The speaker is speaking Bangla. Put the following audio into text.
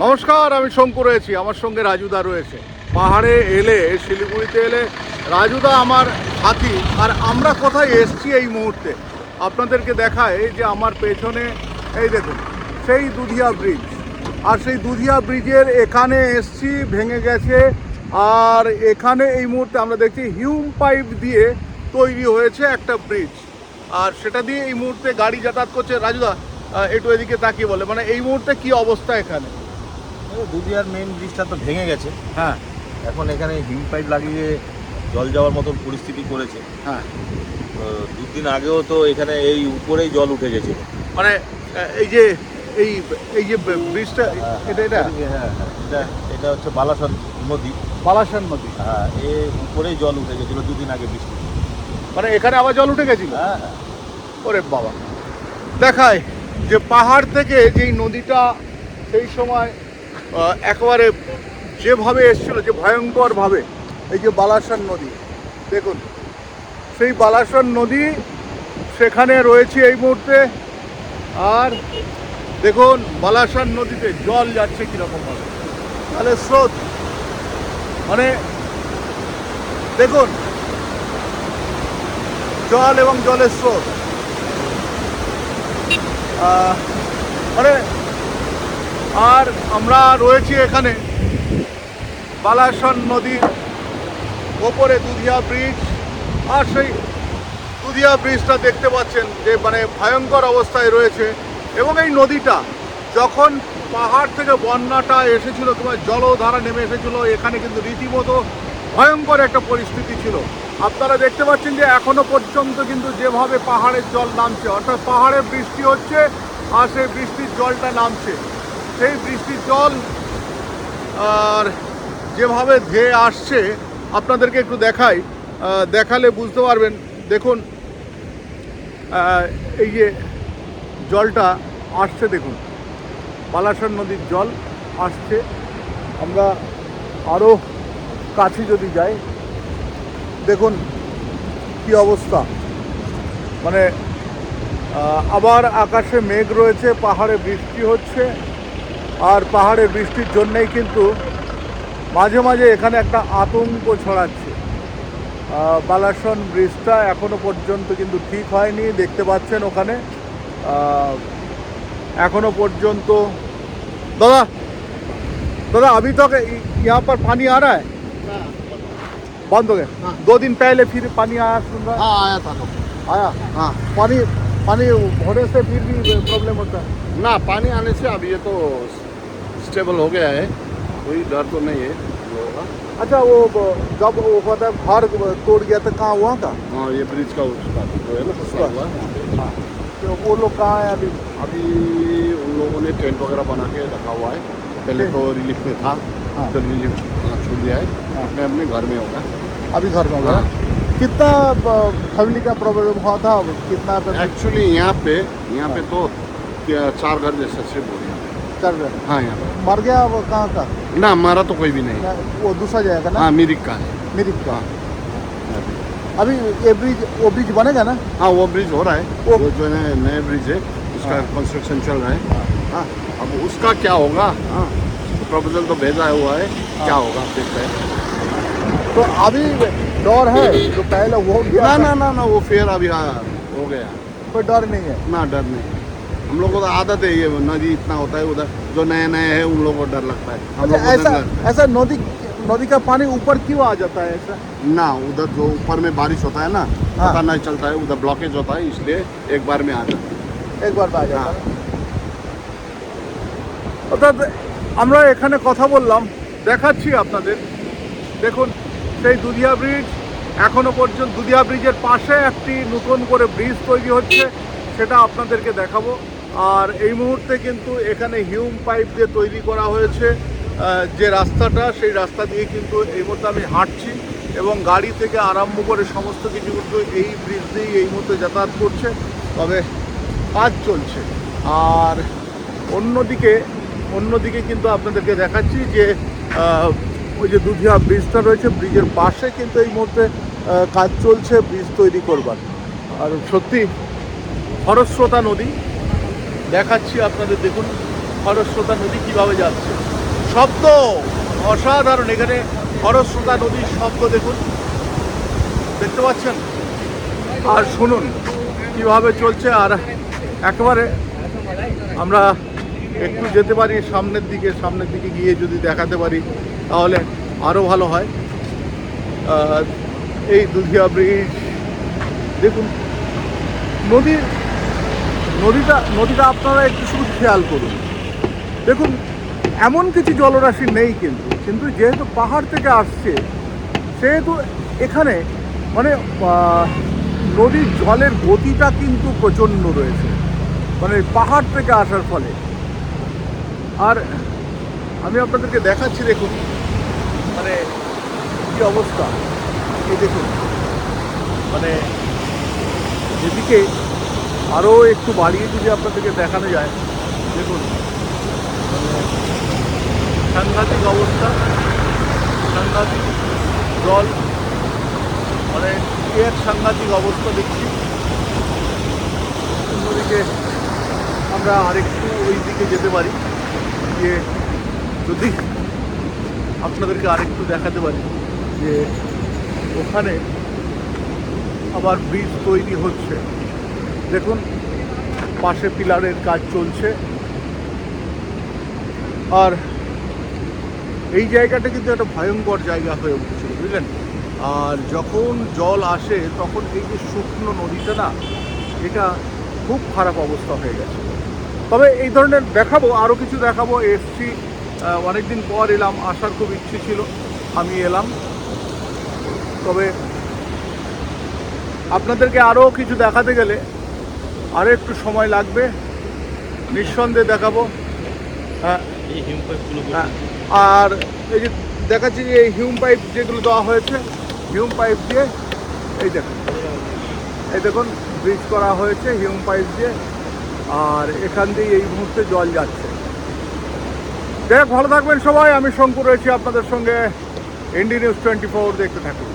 নমস্কার, আমি শঙ্কু রয়েছি, আমার সঙ্গে রাজুদা রয়েছে। পাহাড়ে এলে, শিলিগুড়িতে এলে, রাজুদা আমার সাথী, আর আমরা কোথায় এসছি এই মুহূর্তে? আপনাদেরকে দেখায় যে আমার পেছনে, এই দেখুন, সেই দুধিয়া ব্রিজ আর সেই দুধিয়া ব্রিজের এখানে এসছি, ভেঙে গেছে, আর এখানে এই মুহূর্তে আমরা দেখছি হিউম পাইপ দিয়ে তৈরি হয়েছে একটা ব্রিজ আর সেটা দিয়ে এই মুহূর্তে গাড়ি যাতায়াত করছে। রাজুদা একটু এদিকে তাকিয়ে বলে মানে এই মুহূর্তে কি অবস্থা এখানে? দুদিয়ার মেন ব্রিজটা তো ভেঙে গেছে। হ্যাঁ। এখন এখানে হিম পাইপ লাগিয়ে জল যাওয়ার মতন পরিস্থিতি করেছে। হ্যাঁ। তো দুদিন আগেও তো এখানে এই উপরেই জল উঠে গেছিল। মানে এই যে এই এই যে ব্রিজটা এটা এটা? হ্যাঁ হ্যাঁ এটা এটা হচ্ছে বালাসন নদী। বালাসান নদী। হ্যাঁ এ উপরেই জল উঠে গেছিল দুদিন আগে বৃষ্টি। মানে এখানে আবার জল উঠে গেছিল? হ্যাঁ হ্যাঁ। ওরে বাবা। দেখায় যে পাহাড় থেকে যেই নদীটা সেই সময় একেবারে যেভাবে এসেছিল, যে ভয়ঙ্করভাবে, এই যে বালাসান নদী, দেখুন, সেই বালাসান নদী সেখানে রয়েছে এই মুহূর্তে, আর দেখুন, বালাসান নদীতে জল যাচ্ছে কীরকমভাবে। তাহলে স্রোত মানে দেখুন, জল এবং জলের স্রোত। মানে আর আমরা রয়েছি এখানে বালাসন নদীর ওপরে দুধিয়া ব্রিজ। আর সেই দুধিয়া ব্রিজটা দেখতে পাচ্ছেন যে মানে ভয়ঙ্কর অবস্থায় রয়েছে। এবং এই নদীটা যখন পাহাড় থেকে বন্যাটা এসেছিল কিংবা জলধারা নেমে এসেছিল, এখানে কিন্তু রীতিমতো ভয়ঙ্কর একটা পরিস্থিতি ছিল। আপনারা দেখতে পাচ্ছেন যে এখনও পর্যন্ত কিন্তু যেভাবে পাহাড়ের জল নামছে, অর্থাৎ পাহাড়ে বৃষ্টি হচ্ছে আর সেই বৃষ্টির জলটা নামছে। সেই বৃষ্টির জল আর যেভাবে ধেয়ে আসছে, আপনাদেরকে একটু দেখাই। দেখালে বুঝতে পারবেন। দেখুন এই যে জলটা আসছে, দেখুন। বালাসন নদীর জল আসছে। আমরা আরও কাছে যদি যাই, দেখুন কি অবস্থা। মানে আবার আকাশে মেঘ রয়েছে, পাহাড়ে বৃষ্টি হচ্ছে। আর পাহাড়ে বৃষ্টির জন্যেই কিন্তু মাঝে মাঝে এখানে একটা আতঙ্ক ছড়াচ্ছে আহ, বালাসন ব্রিজটা এখনো পর্যন্ত কিন্তু ঠিক হয়নি দেখতে পাচ্ছেন ওখানে আহ, এখনো পর্যন্ত দাদা दादा अभी तक यहाँ पर पानी आ रहा है बंद हो गया हाँ। दो दिन पहले फिर पानी आया सुन रहा हाँ आया था तो आया हाँ पानी पानी होने से फिर भी प्रॉब्लम होता है ना पानी आने से अब ये तो स्टेबल हो गया है कोई डर तो नहीं है अच्छा वो जब वो है घर तोड़ गया था कहाँ हुआ था? हाँ ये ब्रिज का उसका जो है ना हुआ है। तो वो लोग कहाँ है अभी? अभी उन लोगों ने टेंट वगैरह बना के रखा हुआ है। पहले तो रिलीफ में था हाँ। तो रिलीफ छूट गया है। हाँ। अपने अपने घर में होगा अभी घर में होगा हाँ। कितना फैमिली का प्रॉब्लम हुआ था? कितना एक्चुअली यहाँ पे यहाँ पे तो चार घर जैसे सिर्फ़ हो। बोल चल रहा है। हाँ यहाँ मर गया वो कहाँ का? ना हमारा तो कोई भी नहीं। वो दूसरा जाएगा ना? हाँ मिरिक का है। मेरी का। हाँ। अभी ये ब्रिज वो ब्रिज बनेगा ना? हाँ वो ब्रिज हो रहा है। वो- वो जो है नया ब्रिज है उसका हाँ। कंस्ट्रक्शन चल रहा है। हाँ। अब उसका क्या होगा? हाँ। प्रपोजल तो भेजा हुआ है। क्या हाँ। होगा देखते हैं तो अभी डर है जो पहले वो गया ना ना ना ना वो फिर अभी हाँ हो गया। कोई डर नहीं है। ना डर नहीं। हम लोग को तो आदत है ये नदी इतना होता है उधर जो नया नया है उन लोगों को डर लगता है हम अच्छा लोग को ऐसा डर- ऐसा नदी नदी का पानी ऊपर क्यों आ जाता है ऐसा ना उधर जो ऊपर में बारिश होता है ना हाँ। पता नहीं चलता है उधर ब्लॉकेज होता है इसलिए एक बार में आ जाता है एक बार में आ जाता हाँ। है অর্থাৎ আমরা এখানে কথা বললাম দেখাচ্ছি আপনাদের দেখুন সেই দুধিয়া ব্রিজ এখনো পর্যন্ত দুধিয়া ব্রিজের পাশে একটি নতুন করে ব্রিজ তৈরি হচ্ছে সেটা আপনাদেরকে দেখাবো আর এই মুহূর্তে কিন্তু এখানে হিউম পাইপ দিয়ে তৈরি করা হয়েছে। যে রাস্তাটা, সেই রাস্তা দিয়ে কিন্তু এই মুহূর্তে আমি হাঁটছি এবং গাড়ি থেকে আরম্ভ করে সমস্ত কিছু কিন্তু এই ব্রিজ দিয়েই এই মুহূর্তে যাতায়াত করছে। তবে কাজ চলছে। আর অন্যদিকে অন্যদিকে কিন্তু আপনাদেরকে দেখাচ্ছি যে ওই যে দুধিয়া ব্রিজটা রয়েছে ব্রিজের পাশে কিন্তু এই মুহূর্তে কাজ চলছে ব্রিজ তৈরি করবার। আর সত্যি খরস্রোতা নদী দেখাচ্ছি আপনাদের, দেখুন খরস্রোতা নদী কীভাবে যাচ্ছে। শব্দ অসাধারণ, এখানে খরস্রোতা নদীর শব্দ দেখুন। দেখতে পাচ্ছেন? আর শুনুন কীভাবে চলছে, আর একেবারে আমরা একটু যেতে পারি, সামনের দিকে সামনের দিকে গিয়ে যদি দেখাতে পারি, তাহলে আরও ভালো হয়। এই দুধিয়া ব্রিজ, দেখুন নদী নদীটা নদীটা আপনারা একটু শুধু খেয়াল করুন। দেখুন, এমন কিছু জলরাশি নেই কিন্তু কিন্তু যেহেতু পাহাড় থেকে আসছে, সেহেতু এখানে মানে নদীর জলের গতিটা কিন্তু প্রচণ্ড রয়েছে। মানে পাহাড় থেকে আসার ফলে। আর আমি আপনাদেরকে দেখাচ্ছি, দেখুন মানে কি অবস্থা। এই দেখুন মানে এদিকে আরও একটু বাড়িয়ে যদি আপনাদেরকে দেখানো যায়, দেখুন। সাংঘাতিক অবস্থা, সাংঘাতিক জল মানে এক সাংঘাতিক অবস্থা দেখছি। অন্যদিকে আমরা আরেকটু ওই দিকে যেতে পারি যে যদি আপনাদেরকে আরেকটু দেখাতে পারি যে ওখানে আবার ব্রিজ তৈরি হচ্ছে। দেখুন, পাশে পিলারের কাজ চলছে। আর এই জায়গাটা কিন্তু একটা ভয়ঙ্কর জায়গা হয়ে উঠেছিল, বুঝলেন? আর যখন জল আসে, তখন এই যে শুকনো নদীটা না, এটা খুব খারাপ অবস্থা হয়ে গেছে। তবে এই ধরনের দেখাবো আরও কিছু দেখাবো, এসছি অনেক দিন পর এলাম, আসার খুব ইচ্ছে ছিল, আমি এলাম। তবে আপনাদেরকে আরও কিছু দেখাতে গেলে আরও একটু সময় লাগবে। নিঃসন্দেহে দেখাবো। হ্যাঁ। হ্যাঁ। আর এই যে দেখাচ্ছি যে এই হিউম পাইপ যেগুলো দেওয়া হয়েছে হিউম পাইপ দিয়ে এই দেখুন। এই দেখুন ব্রিজ করা হয়েছে হিউম পাইপ দিয়ে। আর এখান দিয়ে এই মুহূর্তে জল যাচ্ছে। দেখ ভালো থাকবেন সবাই। আমি শঙ্কর রয়েছি আপনাদের সঙ্গে। এনডি নিউজ টোয়েন্টি ফোর দেখতে থাকুন।